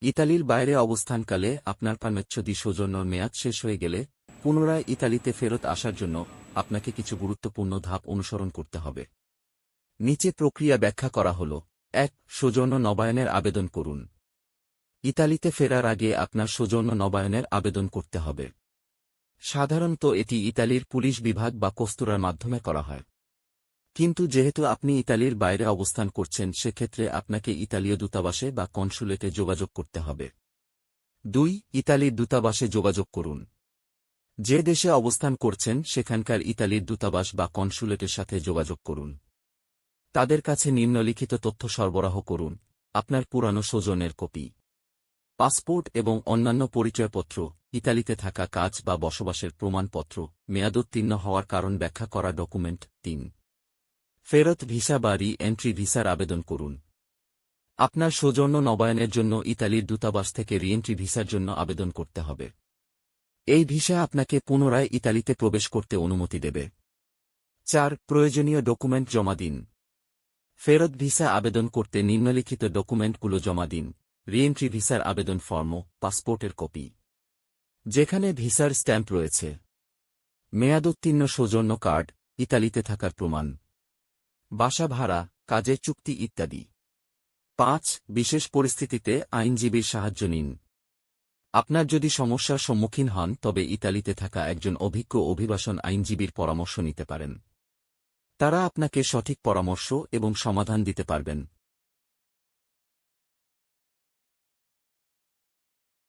ইতালির বাইরে অবস্থানকালে আপনার পামেচ্ছদি সৌজন্য মেয়াদ শেষ হয়ে গেলে পুনরায় ইতালিতে ফেরত আসার জন্য আপনাকে কিছু গুরুত্বপূর্ণ ধাপ অনুসরণ করতে হবে। নিচে প্রক্রিয়া ব্যাখ্যা করা হল। এক, সৌজন্য নবায়নের আবেদন করুন। ইতালিতে ফেরার আগে আপনার সৌজন্য নবায়নের আবেদন করতে হবে। সাধারণত এটি ইতালির পুলিশ বিভাগ বা কস্তুরার মাধ্যমে করা হয়। কিন্তু যেহেতু আপনি ইতালির বাইরে অবস্থান করছেন, সেক্ষেত্রে আপনাকে ইতালীয় দূতাবাসে বা কনসুলেটে যোগাযোগ করতে হবে। দুই, ইতালির দূতাবাসে যোগাযোগ করুন। যে দেশে অবস্থান করছেন, সেখানকার ইতালির দূতাবাস বা কনসুলেটের সাথে যোগাযোগ করুন। তাদের কাছে নিম্নলিখিত তথ্য সরবরাহ করুন। আপনার পুরানো স্বজনের কপি, পাসপোর্ট এবং অন্যান্য পরিচয়পত্র, ইতালিতে থাকা কাজ বা বসবাসের প্রমাণপত্র, মেয়াদোত্তীর্ণ হওয়ার কারণ ব্যাখ্যা করা ডকুমেন্ট, তিন। ফেরত ভিসা বা রি এন্ট্রি ভিসার আবেদন করুন। আপনার সৌজন্য নবায়নের জন্য ইতালির দূতাবাস থেকে রিএন্ট্রি ভিসার জন্য আবেদন করতে হবে। এই ভিসা আপনাকে পুনরায় ইতালিতে প্রবেশ করতে অনুমতি দেবে। চার, প্রয়োজনীয় ডকুমেন্ট জমা দিন। ফেরত ভিসা আবেদন করতে নিম্নলিখিত ডকুমেন্টগুলো জমা দিন। রিএন্ট্রি ভিসার আবেদন ফর্ম, পাসপোর্টের কপি। যেখানে ভিসার স্ট্যাম্প রয়েছে। মেয়াদোত্তীর্ণ সৌজন্য কার্ড, ইতালিতে থাকার প্রমাণ। বাসা ভাড়া, কাজে চুক্তি ইত্যাদি। পাঁচ, বিশেষ পরিস্থিতিতে আইনজীবীর সাহায্য নিন। আপনার যদি সমস্যার সম্মুখীন হন, তবে ইতালিতে থাকা একজন অভিজ্ঞ অভিবাসন আইনজীবীর পরামর্শ নিতে পারেন। তারা আপনাকে সঠিক পরামর্শ এবং সমাধান দিতে পারবেন।